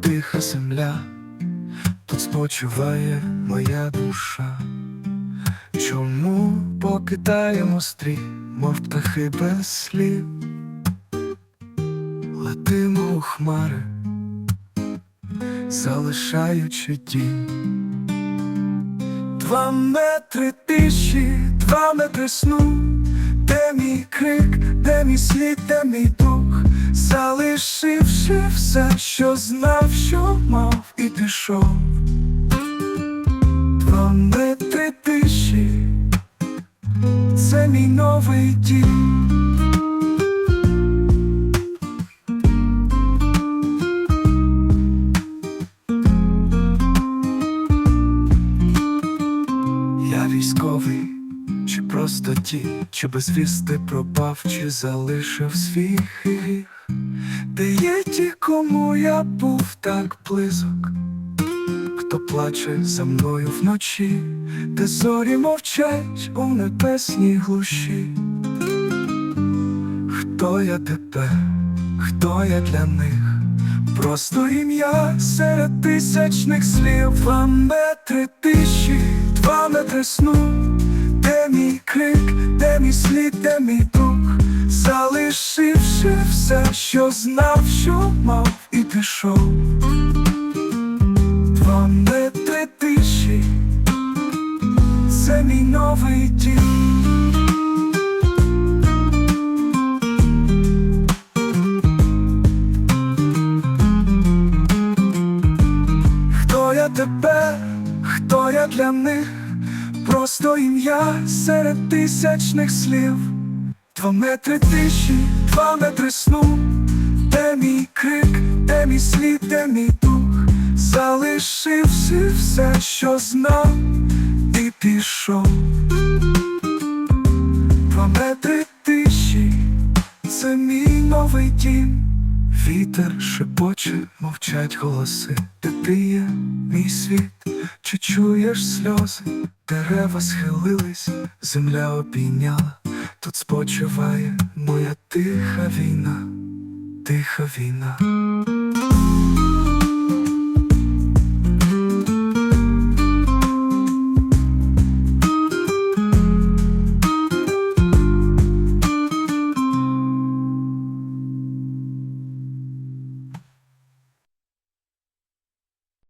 тиха земля, тут спочиває моя душа. Чому покидаємо стрій, мов птахи без слів? Летимо у хмари, залишаючи дім. Два метри тиші, два метри сну, де мій крик, де мій слід, де мій дух, залишивши все, що знав, що мав і пішов. Два метри тиші, це мій новий дім. Я військовий, чи просто ті, чи безвісти пропав, чи залишив свій гріх, де є ті, кому я був так близок, хто плаче за мною вночі, де зорі мовчать у небесній глуші. Хто я тепер, хто я для них? Просто ім'я серед тисячних слів, два метри тиші, два метри сну, де мій крик, де мій слід, де мій дух, залишивши все, що знав, що мав і пішов. Два метри тиші, це мій новий дім. Хто я тепер, хто я для них, просто ім'я серед тисячних слів, два метри тиші, два метри сну, де мій крик, де мій слід, де мій дух, залишивши все, що знав, і пішов. Два метри тиші, це мій новий дім. Вітер шепоче, мовчать голоси, ти є, мій світ, чи чуєш сльози, дерева схилились, земля обійняла, тут спочиває моя тиха війна, тиха війна.